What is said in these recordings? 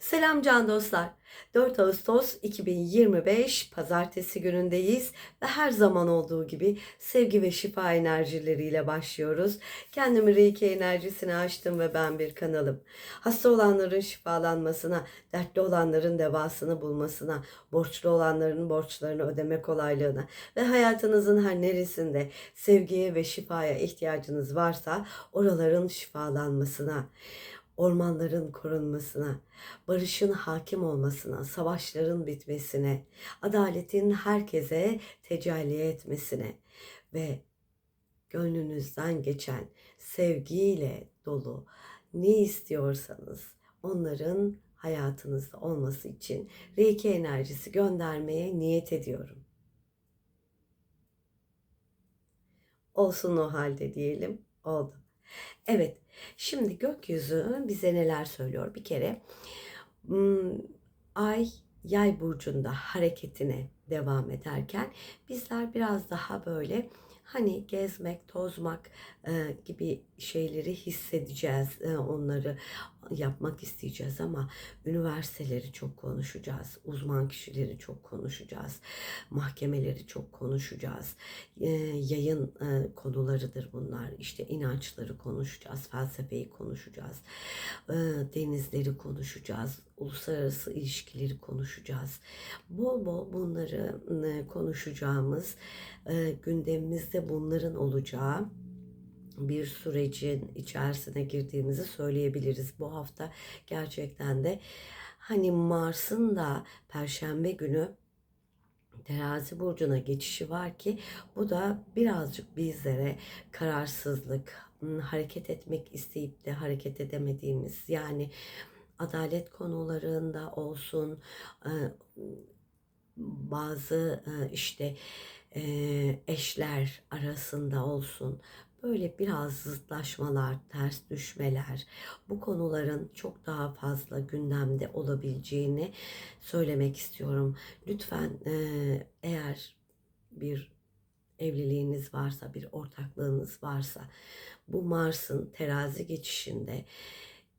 Selam can dostlar. 4 Ağustos 2025 Pazartesi günündeyiz ve her zaman olduğu gibi sevgi ve şifa enerjileriyle başlıyoruz. Kendimi Reiki enerjisine açtım ve ben bir kanalım. Hasta olanların şifalanmasına, dertli olanların devasını bulmasına, borçlu olanların borçlarını ödeme kolaylığına ve hayatınızın her neresinde sevgiye ve şifaya ihtiyacınız varsa oraların şifalanmasına, ormanların korunmasına, barışın hakim olmasına, savaşların bitmesine, adaletin herkese tecelli etmesine ve gönlünüzden geçen sevgiyle dolu ne istiyorsanız onların hayatınızda olması için Reiki enerjisi göndermeye niyet ediyorum. Olsun o halde diyelim. Oldu. Evet. Şimdi gökyüzü bize neler söylüyor? Bir kere ay yay burcunda hareketine devam ederken bizler biraz daha böyle hani gezmek, tozmak e, gibi şeyleri hissedeceğiz. E, onları yapmak isteyeceğiz ama üniversiteleri çok konuşacağız. Uzman kişileri çok konuşacağız. Mahkemeleri çok konuşacağız. E, yayın e, konularıdır bunlar. İşte inançları konuşacağız. Felsefeyi konuşacağız. Denizleri konuşacağız. Uluslararası ilişkileri konuşacağız. Bol bol bunları konuşacağımız gündemimizde bunların olacağı bir sürecin içerisine girdiğimizi söyleyebiliriz. Bu hafta gerçekten de hani Mars'ın da Perşembe günü terazi burcuna geçişi var ki bu da birazcık bizlere kararsızlık, hareket etmek isteyip de hareket edemediğimiz yani adalet konularında olsun bazı işte eşler arasında olsun böyle biraz zıtlaşmalar, ters düşmeler, bu konuların çok daha fazla gündemde olabileceğini söylemek istiyorum. Lütfen eğer bir evliliğiniz varsa, bir ortaklığınız varsa bu Mars'ın terazi geçişinde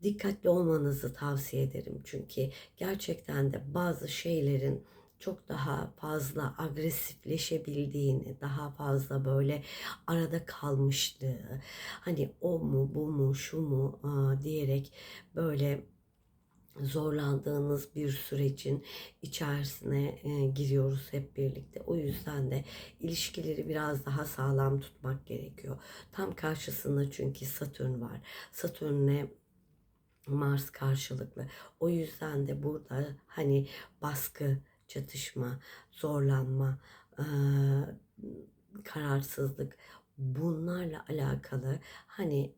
dikkatli olmanızı tavsiye ederim. Çünkü gerçekten de bazı şeylerin çok daha fazla agresifleşebildiğini, daha fazla böyle arada kalmışlığı, hani o mu bu mu şu mu diyerek böyle zorlandığınız bir sürecin içerisine giriyoruz hep birlikte. O yüzden de ilişkileri biraz daha sağlam tutmak gerekiyor. Tam karşısında çünkü Satürn var. Satürn'e Mars karşılıklı. O yüzden de burada hani baskı, çatışma, zorlanma, kararsızlık bunlarla alakalı hani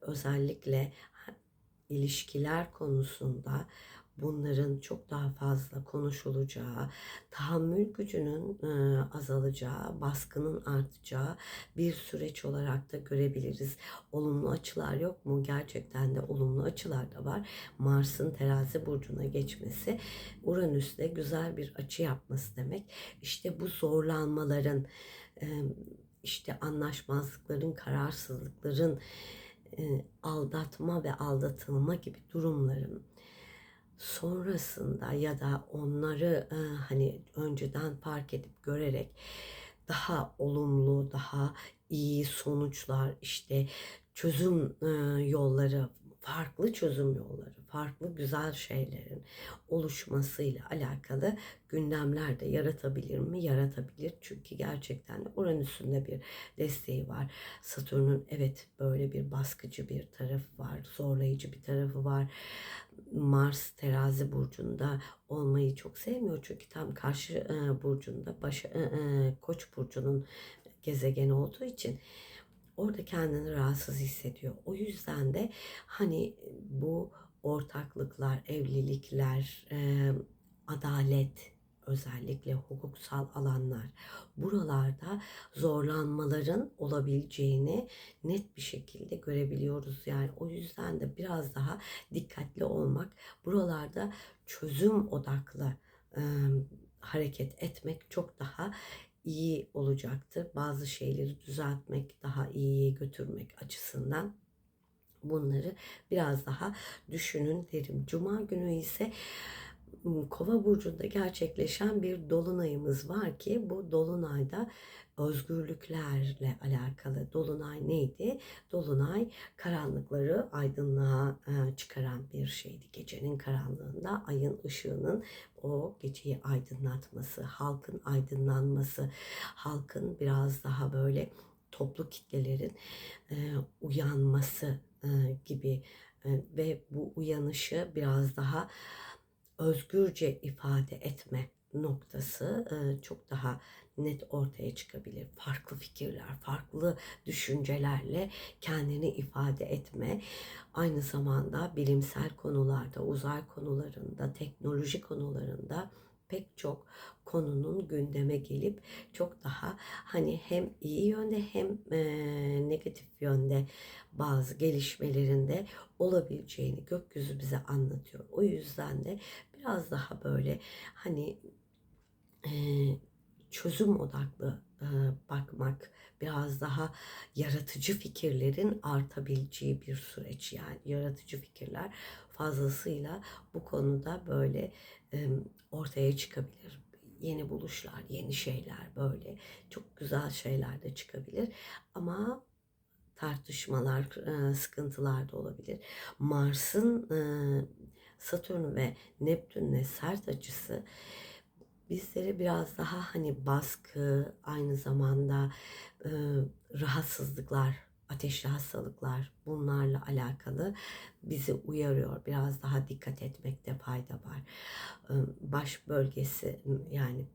özellikle ilişkiler konusunda bunların çok daha fazla konuşulacağı, tahammül gücünün e, azalacağı, baskının artacağı bir süreç olarak da görebiliriz. Olumlu açılar yok mu? Gerçekten de olumlu açılar da var. Mars'ın terazi burcuna geçmesi, Uranüs'le güzel bir açı yapması demek. İşte bu zorlanmaların, e, işte anlaşmazlıkların, kararsızlıkların, e, aldatma ve aldatılma gibi durumların sonrasında ya da onları e, hani önceden fark edip görerek daha olumlu, daha iyi sonuçlar işte çözüm e, yolları farklı çözüm yolları, farklı güzel şeylerin oluşmasıyla alakalı gündemler de yaratabilir mi? Yaratabilir. Çünkü gerçekten Uranüs'ün de bir desteği var. Satürn'ün evet böyle bir baskıcı bir tarafı var, zorlayıcı bir tarafı var. Mars terazi burcunda olmayı çok sevmiyor çünkü tam karşı e, burcunda baş, e, e, koç burcunun gezegeni olduğu için orada kendini rahatsız hissediyor. O yüzden de hani bu ortaklıklar, evlilikler, e, adalet, özellikle hukuksal alanlar buralarda zorlanmaların olabileceğini net bir şekilde görebiliyoruz. Yani o yüzden de biraz daha dikkatli olmak, buralarda çözüm odaklı e, hareket etmek çok daha iyi olacaktır. Bazı şeyleri düzeltmek, daha iyiye götürmek açısından Bunları biraz daha düşünün derim. Cuma günü ise m, Kova burcunda gerçekleşen bir dolunayımız var ki bu dolunayda özgürlüklerle alakalı. Dolunay neydi? Dolunay karanlıkları aydınlığa e, çıkaran bir şeydi. Gecenin karanlığında ayın ışığının o geceyi aydınlatması, halkın aydınlanması, halkın biraz daha böyle toplu kitlelerin e, uyanması e, gibi ve bu uyanışı biraz daha özgürce ifade etme noktası çok daha net ortaya çıkabilir. Farklı fikirler, farklı düşüncelerle kendini ifade etme. Aynı zamanda bilimsel konularda, uzay konularında, teknoloji konularında pek çok konunun gündeme gelip çok daha hani hem iyi yönde hem negatif yönde bazı gelişmelerinde olabileceğini gökyüzü bize anlatıyor. O yüzden de biraz daha böyle hani çözüm odaklı bakmak, biraz daha yaratıcı fikirlerin artabileceği bir süreç. Yani yaratıcı fikirler fazlasıyla bu konuda böyle ortaya çıkabilir. Yeni buluşlar, yeni şeyler böyle çok güzel şeyler de çıkabilir. Ama tartışmalar, sıkıntılar da olabilir. Mars'ın Satürn ve Neptün'le sert açısı bizlere biraz daha hani baskı, aynı zamanda e, rahatsızlıklar, ateşli hastalıklar bunlarla alakalı bizi uyarıyor. Biraz daha dikkat etmekte fayda var. Baş bölgesi yani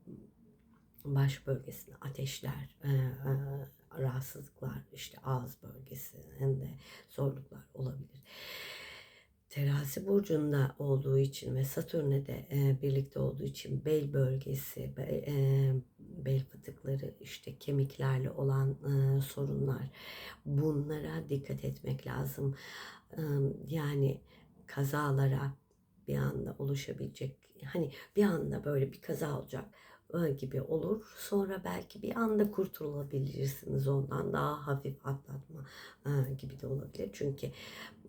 baş bölgesinde ateşler, rahatsızlıklar, işte ağız bölgesinde zorluklar olabilir. Terazi burcunda olduğu için ve Satürn'e de e, birlikte olduğu için bel bölgesi, be, e, bel fıtıkları, işte kemiklerle olan e, sorunlar bunlara dikkat etmek lazım. E, yani kazalara bir anda oluşabilecek hani bir anda böyle bir kaza olacak e, gibi olur. Sonra belki bir anda kurtulabilirsiniz ondan daha hafif atlatma e, gibi de olabilir. Çünkü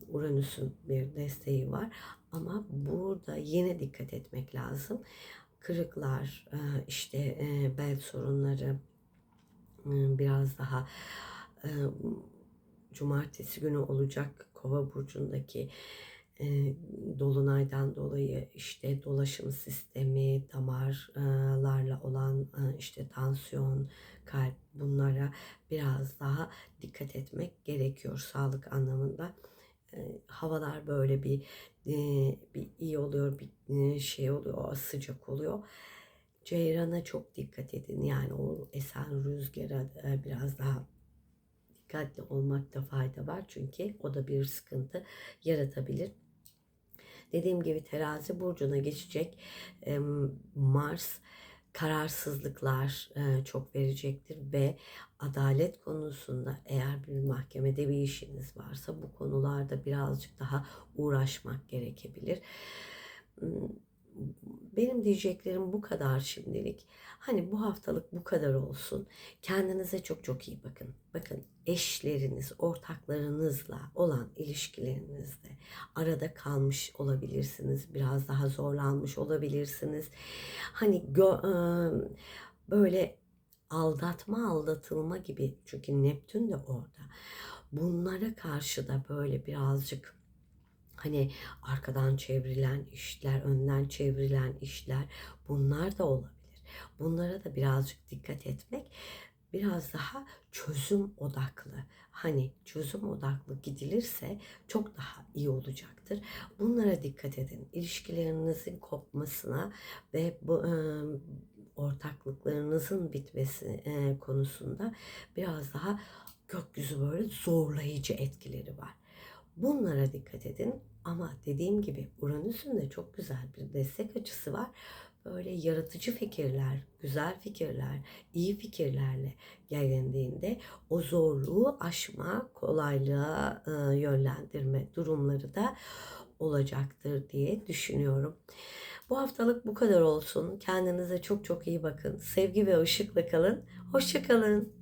Uranüs'ün bir desteği var. Ama burada yine dikkat etmek lazım. Kırıklar, e, işte e, bel sorunları e, biraz daha cumartesi günü olacak Kova burcundaki dolunaydan dolayı işte dolaşım sistemi, damarlarla olan işte tansiyon, kalp bunlara biraz daha dikkat etmek gerekiyor sağlık anlamında havalar böyle bir bir iyi oluyor, bir şey oluyor, sıcak oluyor. Ceyrana çok dikkat edin. Yani o esen rüzgara biraz daha dikkatli olmakta fayda var. Çünkü o da bir sıkıntı yaratabilir. Dediğim gibi terazi burcuna geçecek Mars kararsızlıklar e, çok verecektir ve adalet konusunda eğer bir mahkemede bir işiniz varsa bu konularda birazcık daha uğraşmak gerekebilir. Benim diyeceklerim bu kadar şimdilik. Hani bu haftalık bu kadar olsun. Kendinize çok çok iyi bakın. Bakın eşleriniz, ortaklarınızla olan ilişkilerinizde arada kalmış olabilirsiniz. Biraz daha zorlanmış olabilirsiniz. Hani gö- böyle aldatma, aldatılma gibi çünkü Neptün de orada. Bunlara karşı da böyle birazcık Hani arkadan çevrilen işler, önden çevrilen işler bunlar da olabilir. Bunlara da birazcık dikkat etmek biraz daha çözüm odaklı. Hani çözüm odaklı gidilirse çok daha iyi olacaktır. Bunlara dikkat edin. İlişkilerinizin kopmasına ve bu e, ortaklıklarınızın bitmesi e, konusunda biraz daha gökyüzü böyle zorlayıcı etkileri var. Bunlara dikkat edin. Ama dediğim gibi Uranüs'ün de çok güzel bir destek açısı var. Böyle yaratıcı fikirler, güzel fikirler, iyi fikirlerle gelindiğinde o zorluğu aşma, kolaylığa e, yönlendirme durumları da olacaktır diye düşünüyorum. Bu haftalık bu kadar olsun. Kendinize çok çok iyi bakın. Sevgi ve ışıkla kalın. Hoşçakalın.